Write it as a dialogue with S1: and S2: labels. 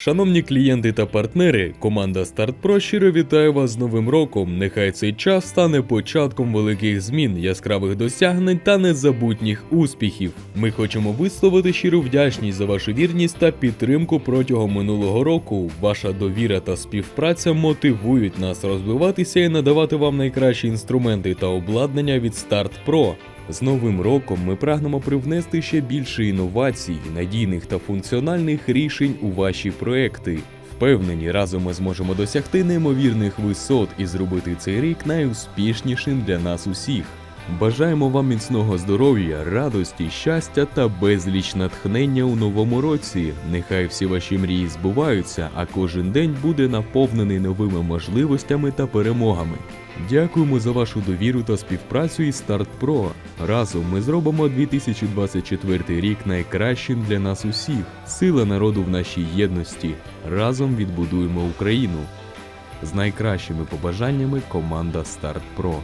S1: Шановні клієнти та партнери, команда StartPro щиро вітає вас з Новим роком. Нехай цей час стане початком великих змін, яскравих досягнень та незабутніх успіхів. Ми хочемо висловити щиру вдячність за вашу вірність та підтримку протягом минулого року. Ваша довіра та співпраця мотивують нас розвиватися і надавати вам найкращі інструменти та обладнання від StartPro. З новим роком ми прагнемо привнести ще більше інновацій, надійних та функціональних рішень у ваші проекти. Впевнені, разом ми зможемо досягти неймовірних висот і зробити цей рік найуспішнішим для нас усіх. Бажаємо вам міцного здоров'я, радості, щастя та безліч натхнення у новому році. Нехай всі ваші мрії збуваються, а кожен день буде наповнений новими можливостями та перемогами. Дякуємо за вашу довіру та співпрацю із StartPro. Разом ми зробимо 2024 рік найкращим для нас усіх. Сила народу в нашій єдності. Разом відбудуємо Україну. З найкращими побажаннями команда StartPro.